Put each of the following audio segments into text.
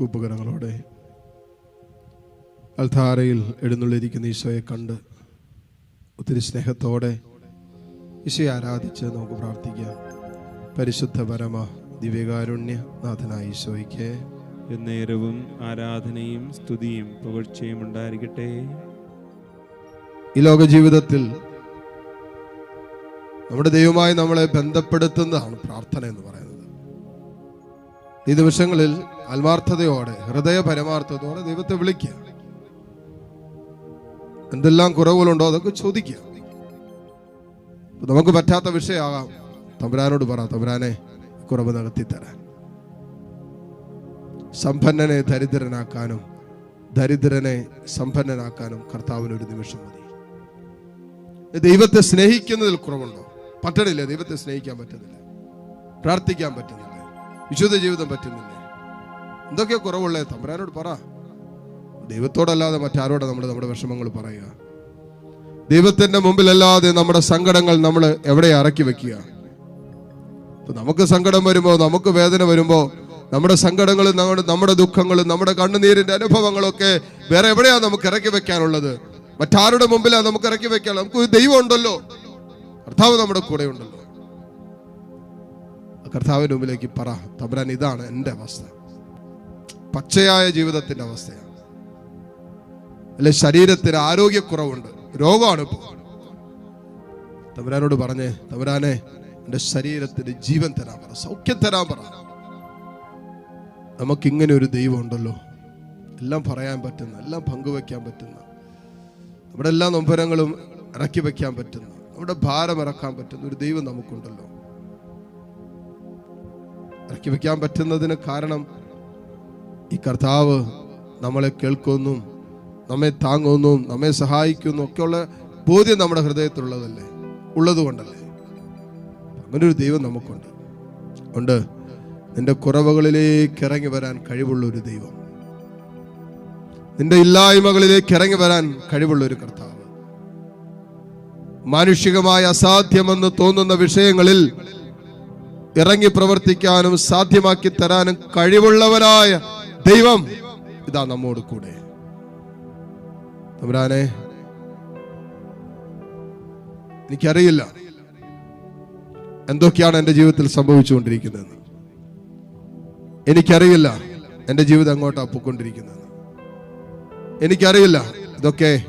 കൂപ്പുകരങ്ങളോടെ അൽധാരയിൽ എഴുന്നള്ളിരിക്കുന്ന ഈശോയെ കണ്ട് ഒത്തിരി സ്നേഹത്തോടെ ഈശോയെ ആരാധിച്ച് നമുക്ക് പ്രാർത്ഥിക്കാം. പരിശുദ്ധ പരമ ദിവ്യകാരുണ്യ നാഥനായ ഈശോയ്ക്ക് എന്നേരവും ആരാധനയും സ്തുതിയും പുകഴ്ചയും ഉണ്ടായിരിക്കട്ടെ. ഈ ലോക ജീവിതത്തിൽ നമ്മുടെ ദൈവമായി നമ്മളെ ബന്ധപ്പെടുത്തുന്നതാണ് പ്രാർത്ഥന എന്ന് പറയുന്നത്. ഈ ദിവസങ്ങളിൽ ആത്മാർത്ഥതയോടെ ഹൃദയ പരമാർത്ഥതയോടെ ദൈവത്തെ വിളിക്കുക. എന്തെല്ലാം കുറവുകളുണ്ടോ അതൊക്കെ ചോദിക്കുക. നമുക്ക് പറ്റാത്ത വിഷയമാകാം. തമ്പുരാനോട് പറ തമ്പുരാനെ കുറവ് നികത്തി തരാൻ സമ്പന്നനെ ദരിദ്രനാക്കാനും ദരിദ്രനെ സമ്പന്നനാക്കാനും കർത്താവിന് ഒരു നിമിഷം മതി. ദൈവത്തെ സ്നേഹിക്കുന്നതിൽ കുറവുണ്ടോ? പറ്റണില്ല ദൈവത്തെ സ്നേഹിക്കാൻ പറ്റുന്നില്ല. പ്രാർത്ഥിക്കാൻ പറ്റുന്നില്ല. വിശുദ്ധ ജീവിതം പറ്റുന്നില്ല? എന്തൊക്കെയാ കുറവുള്ളത് തമ്പുരാനോട് പറ. ദൈവത്തോടല്ലാതെ മറ്റാരോടെ നമ്മൾ നമ്മുടെ വിഷമങ്ങൾ പറയുക? ദൈവത്തിന്റെ മുമ്പിലല്ലാതെ നമ്മുടെ സങ്കടങ്ങൾ നമ്മൾ എവിടെ ഇറക്കി വെക്കുക? നമുക്ക് സങ്കടം വരുമ്പോ നമുക്ക് വേദന വരുമ്പോ നമ്മുടെ സങ്കടങ്ങളും നമ്മുടെ നമ്മുടെ ദുഃഖങ്ങളും നമ്മുടെ കണ്ണുനീരിന്റെ അനുഭവങ്ങളൊക്കെ വേറെ എവിടെയാണ് നമുക്ക് ഇറക്കി വെക്കാനുള്ളത്? മറ്റാരുടെ മുമ്പിലാണ് നമുക്ക് ഇറക്കി വെക്കാൻ നമുക്ക് ദൈവം ഉണ്ടല്ലോ. കർത്താവ് നമ്മുടെ കൂടെ ഉണ്ടല്ലോ ആ കർത്താവിന്റെ മുമ്പിലേക്ക് പറ. തബ്രാൻ ഇതാണ് എന്റെ അവസ്ഥ. പച്ചയായ ജീവിതത്തിന്റെ അവസ്ഥയാണ്. അല്ലെ ശരീരത്തിന് ആരോഗ്യക്കുറവുണ്ട്. രോഗമാണ് ഇപ്പോൾ. തമ്പുരാനോട് പറഞ്ഞേ തമ്പുരാനെ എന്റെ ശരീരത്തിന് ജീവൻ തരാൻ പറ. സൗഖ്യം തരാൻ പറ. നമുക്കിങ്ങനെ ഒരു ദൈവം ഉണ്ടല്ലോ. എല്ലാം പറയാൻ പറ്റുന്ന എല്ലാം പങ്കുവെക്കാൻ പറ്റുന്ന നമ്മുടെ എല്ലാ നൊമ്പരങ്ങളും ഇറക്കി വയ്ക്കാൻ പറ്റുന്ന നമ്മുടെ ഭാരം ഇറക്കാൻ പറ്റുന്ന ഒരു ദൈവം നമുക്കുണ്ടല്ലോ. ഇറക്കി വെക്കാൻ പറ്റുന്നതിന് കാരണം ഈ കർത്താവ് നമ്മളെ കേൾക്കുന്നു നമ്മെ താങ്ങുന്നു നമ്മെ സഹായിക്കുന്നു. ഒക്കെയുള്ള ബോധ്യം നമ്മുടെ ഹൃദയത്തിലുള്ളതല്ലേ? ഉള്ളതുകൊണ്ടല്ലേ? അങ്ങനെ ഒരു ദൈവം നമുക്കുണ്ട്. ഉണ്ട്. നിന്റെ കുറവുകളിലേക്ക് ഇറങ്ങി വരാൻ കഴിവുള്ള ഒരു ദൈവം. നിന്റെ ഇല്ലായ്മകളിലേക്ക് ഇറങ്ങി വരാൻ കഴിവുള്ള ഒരു കർത്താവ്. മാനുഷികമായ അസാധ്യമെന്ന് തോന്നുന്ന വിഷയങ്ങളിൽ ഇറങ്ങി പ്രവർത്തിക്കാനും സാധ്യമാക്കി തരാനും കഴിവുള്ളവരായ ദൈവം ഇതാ നമ്മോട് കൂടെ. തമ്പുരാനെ എനിക്കറിയില്ല എന്തൊക്കെയാണ് എന്റെ ജീവിതത്തിൽ സംഭവിച്ചുകൊണ്ടിരിക്കുന്നത്. എനിക്കറിയില്ല എന്റെ ജീവിതം എങ്ങോട്ടാ പൊക്കൊണ്ടിരിക്കുന്നത് എനിക്കറിയില്ല ഇതൊക്കെ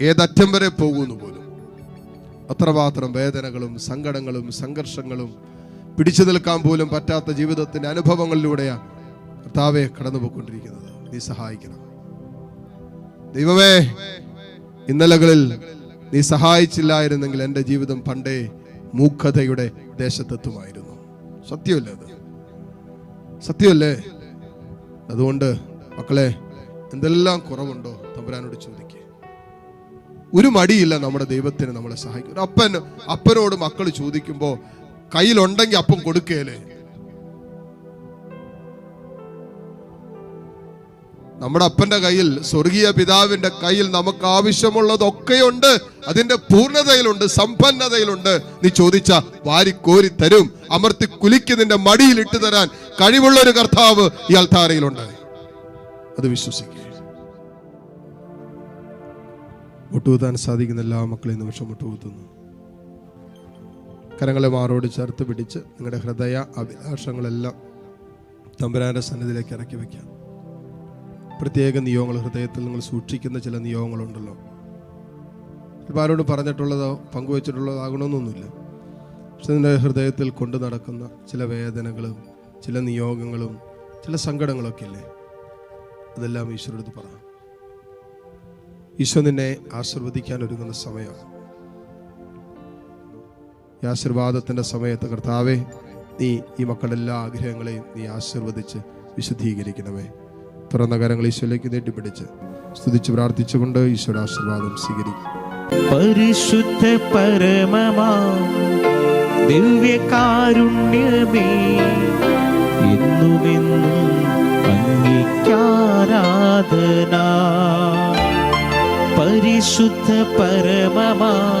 ഏതറ്റം വരെ പോകുന്നു പോലും. അത്രമാത്രം വേദനകളും സങ്കടങ്ങളും സംഘർഷങ്ങളും പിടിച്ചു നിൽക്കാൻ പോലും പറ്റാത്ത ജീവിതത്തിന്റെ അനുഭവങ്ങളിലൂടെയാണ് കർത്താവെ കടന്നുപോയിക്കൊണ്ടിരിക്കുന്നത്. നീ സഹായിക്കണം. ദൈവമേ ഇന്നലകളിൽ നീ സഹായിച്ചില്ലായിരുന്നെങ്കിൽ എന്റെ ജീവിതം പണ്ടേ മൂഖതയുടെ ദേശത്തെത്തുമായിരുന്നു. സത്യമല്ലേ അത്? സത്യമല്ലേ? അതുകൊണ്ട് മക്കളെ എന്തെല്ലാം കുറവുണ്ടോ തമ്പുരാനോട് ചോദിക്കുക ഒരു മടിയില്ല നമ്മുടെ ദൈവത്തിന് നമ്മളെ സഹായിക്കും ഒരു അപ്പൻ അപ്പനോട് മക്കൾ ചോദിക്കുമ്പോ കയ്യിലുണ്ടെങ്കിൽ അപ്പം കൊടുക്കേലേ. നമ്മുടെ അപ്പന്റെ കയ്യിൽ സ്വർഗീയ പിതാവിന്റെ കയ്യിൽ നമുക്ക് ആവശ്യമുള്ളതൊക്കെയുണ്ട്. അതിന്റെ പൂർണതയിലുണ്ട് സമ്പന്നതയിലുണ്ട്. നീ ചോദിച്ച വാരിക്കോരി തരും അമർത്തി കുലിക്ക് നിന്റെ മടിയിൽ ഇട്ടു തരാൻ കഴിവുള്ള ഒരു കർത്താവ് ഈ അൽത്താരയിലുണ്ട്. അത് വിശ്വസിക്കുക. ഒട്ടുകൂത്താൻ സാധിക്കുന്ന എല്ലാ മക്കളെയും നിമിഷം മുട്ടുകുത്തുന്നു. കരങ്ങളെ മാറോട് ചേർത്ത് പിടിച്ച് നിങ്ങളുടെ ഹൃദയ അഭിലാഷങ്ങളെല്ലാം തമ്പുരാന്റെ സന്നിധിയിലേക്ക് ഇറക്കി വയ്ക്കാം പ്രത്യേക നിയോഗങ്ങൾ ഹൃദയത്തിൽ നിങ്ങൾ സൂക്ഷിക്കുന്ന ചില നിയോഗങ്ങളുണ്ടല്ലോ. ചിലപ്പോൾ ആരോട് പറഞ്ഞിട്ടുള്ളതോ പങ്കുവച്ചിട്ടുള്ളതോ ആകണമെന്നൊന്നുമില്ല പക്ഷെ നിന്റെ ഹൃദയത്തിൽ കൊണ്ടു നടക്കുന്ന ചില വേദനകളും ചില നിയോഗങ്ങളും ചില സങ്കടങ്ങളൊക്കെ ഇല്ലേ? അതെല്ലാം ഈശ്വരടുത്ത് പറ. ഈശോ നിന്നെ ആശീർവദിക്കാൻ ഒരുങ്ങുന്ന സമയമാണ്. ഈ ആശീർവാദത്തിന്റെ സമയത്ത് കർത്താവെ നീ ഈ മക്കളുടെ എല്ലാ ആഗ്രഹങ്ങളെയും നീ ആശീർവദിച്ച് വിശുദ്ധീകരിക്കണമേ. തുറന്ന കരങ്ങൾ ഈശോയിലേക്ക് നീട്ടിപ്പിടിച്ച് സ്തുതിച്ച് പ്രാർത്ഥിച്ചുകൊണ്ട് ഈശോയുടെ ആശീർവാദം സ്വീകരിക്കും. പരിശുദ്ധ പരമമാ പരിശുദ്ധ പരമമാ